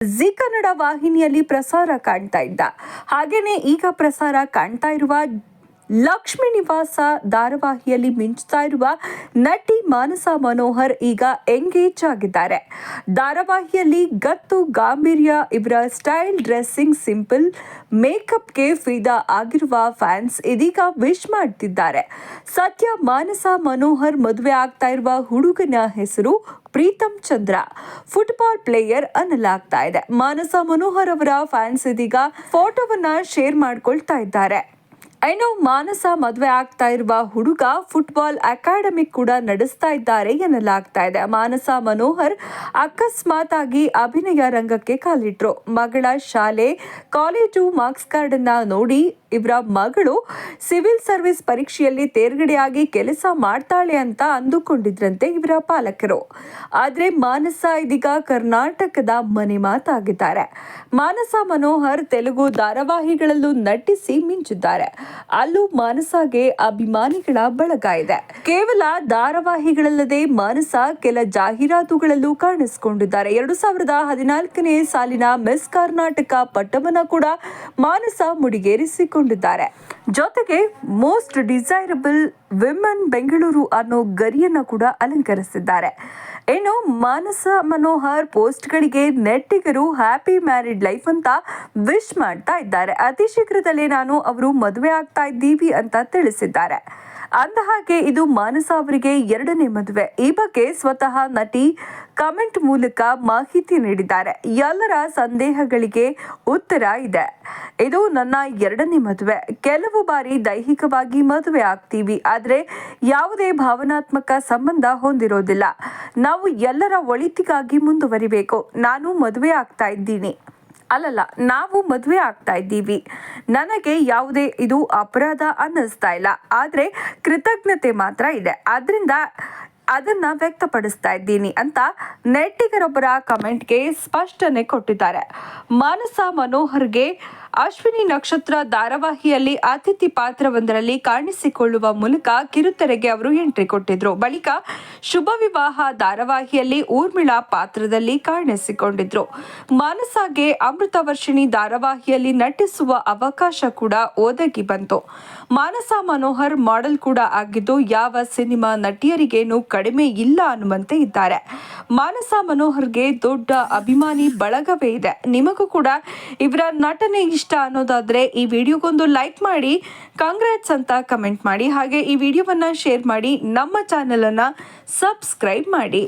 G Kannada ವಾಹಿನಿಯಲ್ಲಿ ಪ್ರಸಾರ ಕಾಣ್ತಾ ಇದ್ದ. ಹಾಗೇನೆ ಈಗ ಪ್ರಸಾರ ಕಾಣ್ತಾ ಇರುವ ಲಕ್ಷ್ಮೀ ನಿವಾಸ ಧಾರಾವಾಹಿಯಲ್ಲಿ ಮಿಂಚ್ತಾ ಇರುವ ನಟಿ ಮಾನಸ ಮನೋಹರ್ ಈಗ ಎಂಗೇಜ್ ಆಗಿದ್ದಾರೆ. ಧಾರಾವಾಹಿಯಲ್ಲಿ ಗತ್ತು, ಗಾಂಭೀರ್ಯ, ಇವರ ಸ್ಟೈಲ್ ಡ್ರೆಸ್ಸಿಂಗ್ ಸಿಂಪಲ್ ಮೇಕಪ್ಗೆ ಫಿದಾ ಆಗಿರುವ ಫ್ಯಾನ್ಸ್ ಇದೀಗ ವಿಶ್ ಮಾಡ್ತಿದ್ದಾರೆ. ಸದ್ಯ ಮಾನಸ ಮನೋಹರ್ ಮದುವೆ ಆಗ್ತಾ ಇರುವ ಹುಡುಗನ ಹೆಸರು ಪ್ರೀತಮ್ ಚಂದ್ರ. ಫುಟ್ಬಾಲ್ ಪ್ಲೇಯರ್ ಅನ್ನಲಾಗ್ತಾ ಇದೆ. ಮಾನಸ ಮನೋಹರ್ ಅವರ ಫ್ಯಾನ್ಸ್ ಇದೀಗ ಫೋಟೋವನ್ನ ಶೇರ್ ಮಾಡ್ಕೊಳ್ತಾ ಇದ್ದಾರೆ. ಇನ್ನು ಮಾನಸ ಮದುವೆ ಆಗ್ತಾ ಇರುವ ಹುಡುಗ ಫುಟ್ಬಾಲ್ ಅಕಾಡೆಮಿ ಕೂಡ ನಡೆಸ್ತಾ ಇದ್ದಾರೆ ಎನ್ನಲಾಗ್ತಾ ಇದೆ. ಮಾನಸ ಮನೋಹರ್ ಅಕಸ್ಮಾತ್ ಆಗಿ ಅಭಿನಯ ರಂಗಕ್ಕೆ ಕಾಲಿಟ್ರು. ಮಗಳ ಶಾಲೆ ಕಾಲೇಜು ಮಾರ್ಕ್ಸ್ ಕಾರ್ಡ್ ನೋಡಿ ಇವರ ಮಗಳು ಸಿವಿಲ್ ಸರ್ವಿಸ್ ಪರೀಕ್ಷೆಯಲ್ಲಿ ತೇರ್ಗಡೆಯಾಗಿ ಕೆಲಸ ಮಾಡ್ತಾಳೆ ಅಂತ ಅಂದುಕೊಂಡಿದ್ರಂತೆ ಇವರ ಪಾಲಕರು. ಆದರೆ ಮಾನಸ ಇದೀಗ ಕರ್ನಾಟಕದ ಮನೆ ಮಾತಾಗಿದ್ದಾರೆ. ಮಾನಸ ಮನೋಹರ್ ತೆಲುಗು ಧಾರಾವಾಹಿಗಳಲ್ಲೂ ನಟಿಸಿ ಮಿಂಚಿದ್ದಾರೆ ಅಲ್ಲೂ ಮಾನಸಗೆ ಅಭಿಮಾನಿಗಳ ಬಳಗ ಇದೆ. ಕೇವಲ ಧಾರಾವಾಹಿಗಳಲ್ಲದೆ ಮಾನಸ ಕೆಲ ಜಾಹೀರಾತುಗಳಲ್ಲೂ ಕಾಣಿಸಿಕೊಂಡಿದ್ದಾರೆ. ಎರಡು ಸಾವಿರದ ಹದಿನಾಲ್ಕನೇ ಸಾಲಿನ ಮಿಸ್ ಕರ್ನಾಟಕ ಪಟ್ಟವನ್ನ ಕೂಡ ಮಾನಸ ಮುಡಿಗೇರಿಸಿಕೊಂಡಿದ್ದಾರೆ ಜೊತೆಗೆ, ಮೋಸ್ಟ್ ಡಿಸೈರಬಲ್ ವಿಮೆನ್ ಬೆಂಗಳೂರು ಅನ್ನೋ ಗರಿಯನ್ನ ಕೂಡ ಅಲಂಕರಿಸಿದ್ದಾರೆ. ಇನ್ನು, ಮಾನಸ ಮನೋಹರ್ ಪೋಸ್ಟ್ಗಳಿಗೆ ನೆಟ್ಟಿಗರು ಹ್ಯಾಪಿ ಮ್ಯಾರಿಡ್ ಲೈಫ್ ಅಂತ ವಿಶ್ ಮಾಡ್ತಾ ಇದ್ದಾರೆ. ಅತಿ ಶೀಘ್ರದಲ್ಲೇ ನಾನು ಅವರು ಮದುವೆ ಆಗ್ತಾ ಇದ್ದೀವಿ ಅಂತ ತಿಳಿಸಿದ್ದಾರೆ. ಅಂದ ಹಾಗೆ ಇದು ಮಾನಸ ಅವರಿಗೆ ಎರಡನೇ ಮದುವೆ. ಈ ಬಗ್ಗೆ ಸ್ವತಃ ನಟಿ ಕಮೆಂಟ್ ಮೂಲಕ ಮಾಹಿತಿ ನೀಡಿದ್ದಾರೆ. ಎಲ್ಲರ ಸಂದೇಹಗಳಿಗೆ ಉತ್ತರ ಇದೆ. ಇದು ನನ್ನ ಎರಡನೇ ಮದುವೆ. ಕೆಲವು ಬಾರಿ ದೈಹಿಕವಾಗಿ ಮದುವೆ ಆಗ್ತೀವಿ. ಆದರೆ ಯಾವುದೇ ಭಾವನಾತ್ಮಕ ಸಂಬಂಧ ಹೊಂದಿರೋದಿಲ್ಲ. ನಾವು ಎಲ್ಲರ ಒಳಿತಿಗಾಗಿ ಮುಂದುವರಿಬೇಕು. ನಾನು ಮದುವೆ ಆಗ್ತಾ ಇದ್ದೀನಿ. ಅಲ್ಲಲ್ಲ, ನಾವು ಮದುವೆ ಆಗ್ತಾ ಇದ್ದೀವಿ. ನನಗೆ ಯಾವುದೇ ಇದು ಅಪರಾಧ ಅನ್ನಿಸ್ತಾ ಇಲ್ಲ. ಆದರೆ ಕೃತಜ್ಞತೆ ಮಾತ್ರ ಇದೆ. ಆದ್ರಿಂದ ಅದನ್ನ ವ್ಯಕ್ತಪಡಿಸ್ತಾ ಇದ್ದೀನಿ ಅಂತ ನೆಟ್ಟಿಗರೊಬ್ಬರ ಕಮೆಂಟ್ಗೆ ಸ್ಪಷ್ಟನೆ ಕೊಟ್ಟಿದ್ದಾರೆ. ಮಾನಸ ಮನೋಹರ್ಗೆ ಅಶ್ವಿನಿ ನಕ್ಷತ್ರ ಧಾರಾವಾಹಿಯಲ್ಲಿ ಅತಿಥಿ ಪಾತ್ರವೊಂದರಲ್ಲಿ ಕಾಣಿಸಿಕೊಳ್ಳುವ ಮೂಲಕ ಕಿರುತೆರೆಗೆ ಅವರು ಎಂಟ್ರಿ ಕೊಟ್ಟಿದ್ರು. ಬಳಿಕ ಶುಭ ವಿವಾಹ ಧಾರಾವಾಹಿಯಲ್ಲಿ ಊರ್ಮಿಳಾ ಪಾತ್ರದಲ್ಲಿ ಕಾಣಿಸಿಕೊಂಡಿದ್ರು. ಮಾನಸಾಗೆ ಅಮೃತ ವರ್ಷಿಣಿ ಧಾರಾವಾಹಿಯಲ್ಲಿ ನಟಿಸುವ ಅವಕಾಶ ಕೂಡ ಒದಗಿ ಬಂತು. ಮಾನಸ ಮನೋಹರ್ ಮಾಡೆಲ್ ಕೂಡ ಆಗಿದ್ದು, ಯಾವ ಸಿನಿಮಾ ನಟಿಯರಿಗೇನು ಕಡಿಮೆ ಇಲ್ಲ ಅನ್ನುವಂತೆ ಇದ್ದಾರೆ. ಮಾನಸ ಮನೋಹರ್ಗೆ ದೊಡ್ಡ ಅಭಿಮಾನಿ ಬಳಗವೇ ಇದೆ. ನಿಮಗೂ ಕೂಡ ಇವರ ನಟನೆ ಇಷ್ಟ ಅನ್ನೋದಾದ್ರೆ ಈ ವಿಡಿಯೋಗೊಂದು ಲೈಕ್ ಮಾಡಿ, ಕಾಂಗ್ರೆಟ್ಸ್ ಅಂತ ಕಮೆಂಟ್ ಮಾಡಿ, ಹಾಗೆ ಈ ವಿಡಿಯೋವನ್ನು ಶೇರ್ ಮಾಡಿ, ನಮ್ಮ ಚಾನಲನ್ನು ಸಬ್ಸ್ಕ್ರೈಬ್ ಮಾಡಿ.